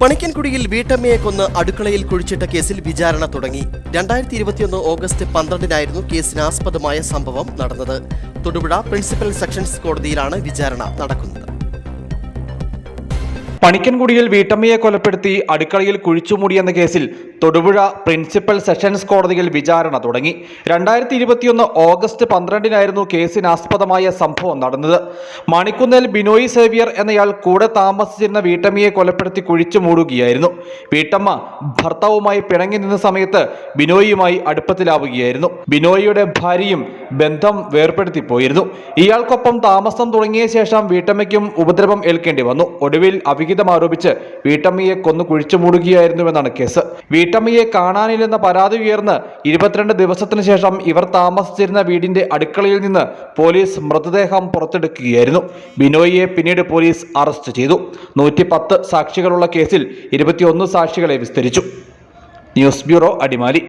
പണിക്കൻകുടിയിൽ വീട്ടമ്മയെ കൊന്ന് അടുക്കളയിൽ കുഴിച്ചിട്ട കേസിൽ വിചാരണ തുടങ്ങി. രണ്ടായിരത്തി ഇരുപത്തിയൊന്ന് ഓഗസ്റ്റ് പന്ത്രണ്ടിനായിരുന്നു കേസിനാസ്പദമായ സംഭവം നടന്നത്. തൊടുപുഴ പ്രിൻസിപ്പൽ സെക്ഷൻസ് കോടതിയിലാണ് വിചാരണ നടക്കുന്നത്. പണിക്കൻകുടിയിൽ വീട്ടമ്മയെ കൊലപ്പെടുത്തി അടുക്കളയിൽ കുഴിച്ചുമൂടിയെന്ന കേസിൽ തൊടുപുഴ പ്രിൻസിപ്പൽ സെഷൻസ് കോടതിയിൽ വിചാരണ തുടങ്ങി. രണ്ടായിരത്തി ഇരുപത്തിയൊന്ന് ഓഗസ്റ്റ് പന്ത്രണ്ടിനായിരുന്നു കേസിനാസ്പദമായ സംഭവം നടന്നത്. മണിക്കുന്നേൽ ബിനോയ് സേവ്യർ എന്നയാൾ കൂടെ താമസിച്ചിരുന്ന വീട്ടമ്മയെ കൊലപ്പെടുത്തി കുഴിച്ചു മൂടുകയായിരുന്നു. വീട്ടമ്മ ഭർത്താവുമായി പിണങ്ങി നിന്ന സമയത്ത് ബിനോയിയുമായി അടുപ്പത്തിലാവുകയായിരുന്നു. ബിനോയിയുടെ ഭാര്യയും ബന്ധം വേർപ്പെടുത്തി പോയിരുന്നു ഇയാൾക്കൊപ്പം താമസം തുടങ്ങിയ ശേഷം വീട്ടമ്മയ്ക്കും ഉപദ്രവം ഏൽക്കേണ്ടി വന്നു. ഒടുവിൽ അവിഹിതം ആരോപിച്ച് വീട്ടമ്മയെ കൊന്നു കുഴിച്ചു മൂടുകയായിരുന്നുവെന്നാണ് കേസ്. വീട്ടമ്മയെ കാണാനില്ലെന്ന പരാതി ഉയർന്ന് ഇരുപത്തിരണ്ട് ദിവസത്തിന് ശേഷം ഇവർ താമസിച്ചിരുന്ന വീടിന്റെ അടുക്കളയിൽ നിന്ന് പോലീസ് മൃതദേഹം പുറത്തെടുക്കുകയായിരുന്നു. ബിനോയിയെ പിന്നീട് പോലീസ് അറസ്റ്റ് ചെയ്തു. നൂറ്റി സാക്ഷികളുള്ള കേസിൽ ഇരുപത്തിയൊന്ന് സാക്ഷികളെ വിസ്തരിച്ചു. News bureau Adimali.